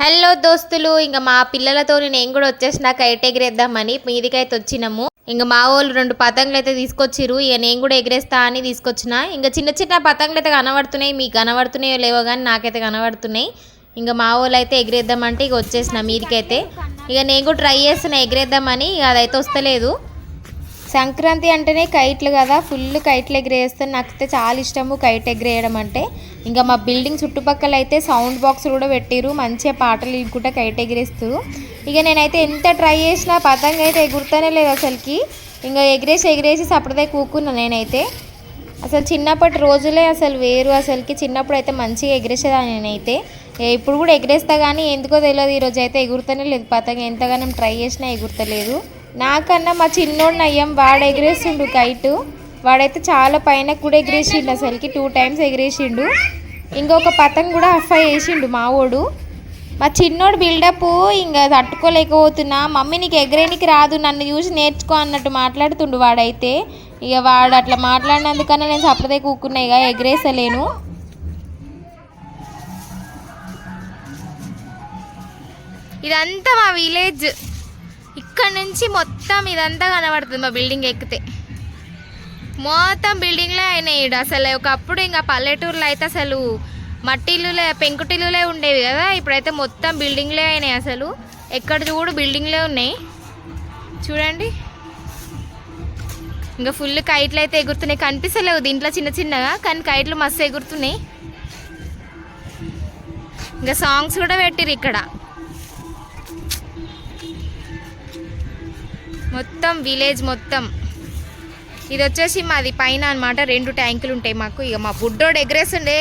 Hello దోస్తులు ఇంకా మా పిల్లలతో నేను కూడా వచ్చేసిన కైట్ ఎగిరేద్దామని మీదికైతే వచ్చినాము. ఇంకా మా వాళ్ళు రెండు పతంగులు అయితే తీసుకొచ్చిరు ఇక నేను కూడా ఎగిరేస్తా అని తీసుకొచ్చిన. ఇంకా చిన్న చిన్న పతంగులు అయితే కనబడుతున్నాయి మీకు కనబడుతున్నాయో లేవో కానీ నాకైతే కనబడుతున్నాయి. ఇంకా మా వాళ్ళు అయితే ఎగిరేద్దామంటే ఇక వచ్చేసిన మీదికైతే. ఇక నేను కూడా ట్రై చేస్తున్నా ఎగిరేద్దామని ఇక అదైతే వస్తలేదు. సంక్రాంతి అంటేనే కైట్లు కదా ఫుల్ కైట్లు ఎగిరేస్తాను. నాకైతే చాలా ఇష్టము కైట్ ఎగిరేయడం అంటే. ఇంకా మా బిల్డింగ్ చుట్టుపక్కల అయితే సౌండ్ బాక్స్ కూడా పెట్టిరు మంచిగా పాటలు వినుకుంటా కైట్ ఎగిరేస్తూ ఇక నేనైతే ఎంత ట్రై చేసినా పతంగ అయితే ఎగురుతానే లేదు అసలుకి. ఇంకా ఎగిరేసి ఎగిరేసి సపడదే కూకున్నా నేనైతే. అసలు చిన్నప్పటి రోజులే అసలు వేరు అసలుకి. చిన్నప్పుడు అయితే మంచిగా ఎగిరేసేదాన్ని నేనైతే. ఇప్పుడు కూడా ఎగిరేస్తా కానీ ఎందుకో తెలియదు ఈరోజు అయితే ఎగురుతూనే లేదు పతంగ. ఎంతగానో ట్రై చేసినా ఎగురుతలేదు. నాకన్నా మా చిన్నోడు నయ్యం వాడు ఎగిరేసిండు కైటు. వాడైతే చాలా పైన కూడా ఎగిరేసిండు అసలుకి. టూ టైమ్స్ ఎగిరేసిండు. ఇంకొక పతంగ్ కూడా అఫ్ఐ వేసిండు మావోడు మా చిన్నోడు బిల్డప్ ఇంకా తట్టుకోలేకపోతున్నా. మమ్మీ నీకు ఎగరేనికి రాదు నన్ను చూసి నేర్చుకో అన్నట్టు మాట్లాడుతుండు వాడైతే. ఇక వాడు అట్లా మాట్లాడినందుకన్నా నేను సపరదే కూకున్నా ఇక ఎగరేసలేను. ఇదంతా మా విలేజ్ ఇక్కడ నుంచి మొత్తం ఇదంతా కనబడుతుంది మా బిల్డింగ్ ఎక్కితే. మొత్తం బిల్డింగ్లే అయినాయి ఈడ. అసలు ఒకప్పుడు ఇంకా పల్లెటూరులో అయితే అసలు మట్టిల్లులే పెంకుటిల్లులే ఉండేవి కదా. ఇప్పుడైతే మొత్తం బిల్డింగ్లే అయినాయి అసలు. ఎక్కడ చూడు బిల్డింగ్లే ఉన్నాయి. చూడండి. ఇంకా ఫుల్ కైట్లు అయితే ఎగురుతున్నాయి. కనిపిస్తలేవు దీంట్లో చిన్న చిన్నగా కానీ కైట్లు మస్తు ఎగురుతున్నాయి. ఇంకా సాంగ్స్ కూడా పెట్టిరు ఇక్కడ. మొత్తం విలేజ్ మొత్తం. ఇది వచ్చేసి మాది పైన అన్నమాట. రెండు ట్యాంకులు ఉంటాయి మాకు. ఇక మా బుడ్డోడు ఎగరేస్తుండే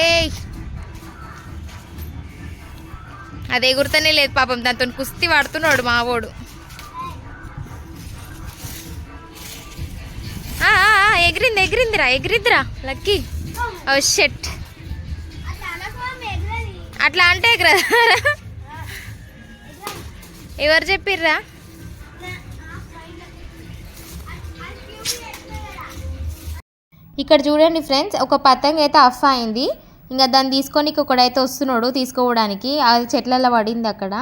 అది ఎగురుతూనే లేదు పాపం. దాంతో కుస్తీ పడుతున్నాడు మావోడు. ఎగిరింది ఎగిరిందిరా ఎగిరిద్దిరా లక్కీ. ఓ షెట్. అట్లా అంటే ఎగరదా? ఎవరు చెప్పిర్రా? ఇక్కడ చూడండి ఫ్రెండ్స్ ఒక పతంగ అయితే అఫ్ అయింది. ఇంకా దాన్ని తీసుకొని ఒకడైతే వస్తున్నాడు తీసుకోవడానికి. అది చెట్లలో పడింది అక్కడ.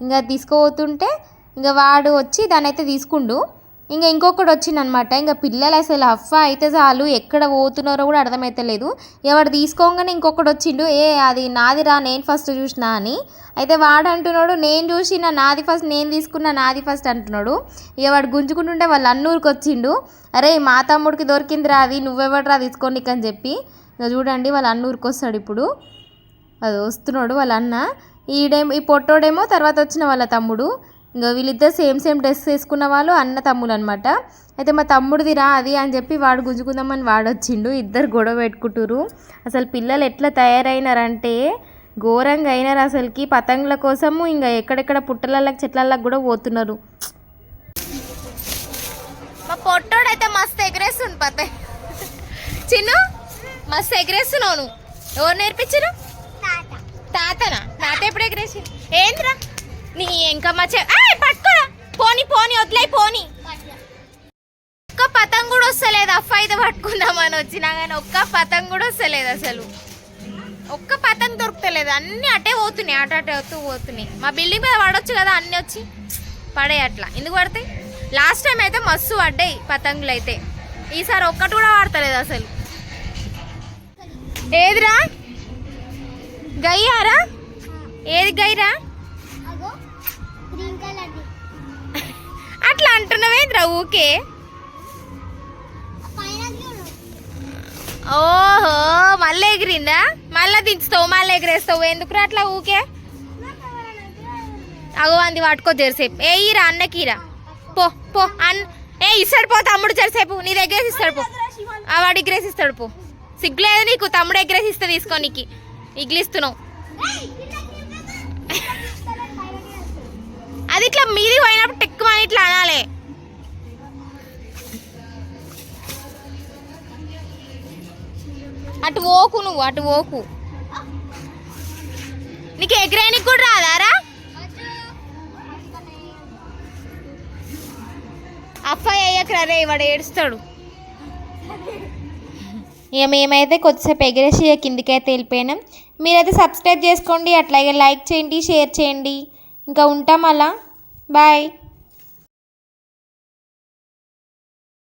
ఇంకా తీసుకోపోతుంటే ఇంకా వాడు వచ్చి దాన్ని అయితే తీసుకుండు. ఇంకా ఇంకొకటి వచ్చిందనమాట. ఇంకా పిల్లలు అసలు అఫ్ అయితే చాలు ఎక్కడ పోతున్నారో కూడా అర్థమైతలేదు. ఎవడు తీసుకోగానే ఇంకొకటి వచ్చిండు ఏ అది నాదిరా నేను ఫస్ట్ చూసిన అని. అయితే వాడు అంటున్నాడు నేను చూసిన నాది ఫస్ట్ నేను తీసుకున్న నాది ఫస్ట్ అంటున్నాడు. ఇక వాడు గుంజుకుంటుంటే వాళ్ళు అన్నూరికి వచ్చిండు. అరే మా తమ్ముడికి దొరికిందిరా అది నువ్వెవడరా తీసుకోండి అని చెప్పి. చూడండి వాళ్ళ అన్నూరికి వస్తాడు ఇప్పుడు. అది వస్తున్నాడు వాళ్ళ అన్న. ఈడేమో ఈ పొట్టోడేమో తర్వాత వచ్చిన వాళ్ళ తమ్ముడు. ఇంకా వీళ్ళిద్దరు సేమ్ సేమ్ డ్రెస్ వేసుకున్న వాళ్ళు అన్న తమ్ముడు అనమాట అయితే మా తమ్ముడిది రా అది అని చెప్పి వాడు గుంజుకుందామని వాడు వచ్చిండు. ఇద్దరు గొడవ పెట్టుకుంటురు అసలు పిల్లలు ఎట్లా తయారైనారంటే ఘోరంగా అయినారు అసలుకి. పతంగుల కోసము ఇంకా ఎక్కడెక్కడ పుట్టలకి చెట్లకి కూడా పోతున్నారు. మా పొట్టోడైతే మస్తు ఎగరేస్తుంది పత. చిన్ను మస్తు ఎగరేస్తున్నావు నువ్వు. ఎవరు నేర్పించరు తాతనా? తాత ఎప్పుడు ఎగరేసి ఏంద్రా? నీ ఇంకా మా చె పట్టుకో! పోని పోని వదిలే పోని. ఒక్క పతంగ్ కూడా వస్తలేదు అఫ్ అయితే పట్టుకుందామని వచ్చినా కానీ ఒక్క పతంగ్ కూడా వస్తలేదు అసలు. ఒక్క పతంగ్ దొరుకుతలేదు అన్నీ అటే పోతున్నాయి అటు అటే వస్తూ పోతున్నాయి. మా బిల్డింగ్ మీద పడవచ్చు కదా అన్నీ వచ్చి? పడే అట్లా. ఎందుకు పడతాయి? లాస్ట్ టైం అయితే మస్తు పడ్డాయి పతంగులు అయితే. ఈసారి ఒక్కటి కూడా వాడతలేదు అసలు. ఏదిరా? గయ్యారా? ఏది గైరా అట్లా అంటున్నావేంద్రా ఊకే. ఓహో మళ్ళీ ఎగిరిందా? మళ్ళీ దించుతావు మళ్ళీ ఎగిరేస్తావు. ఎందుకురా అట్లా ఊకే? అగో అంది వాడుకో జరసేపు. ఏ ఈరా అన్నకిరా పో పో అన్ ఏ ఇస్తాడు పో తమ్ముడు జరసేపు. నీ దగ్గర ఇస్తాడు పో. ఆ వాడు ఎగ్రేసి ఇస్తాడు పో సిగ్గులేదు నీకు? తమ్ముడు ఎగ్రేసి ఇస్తా తీసుకో నీకు. ఇగ్లిస్తున్నావు. అది ఇట్లా మీది పోయినప్పుడు టెక్కుమని ఇట్లా అనాలి. అటు ఓకు నువ్వు అటు ఓకు నీకు ఎగరేనికి కూడా రాదారా అఫ్ఐ అయ్యాక రే వాడు ఏడుస్తాడు. ఇక మేమైతే కొద్దిసేపు ఎగరేసి కిందికైతే వెళ్ళిపోయినాం. మీరైతే సబ్స్క్రైబ్ చేసుకోండి అట్లాగే లైక్ చేయండి షేర్ చేయండి. ఇంకా ఉంటాం అలా Bye.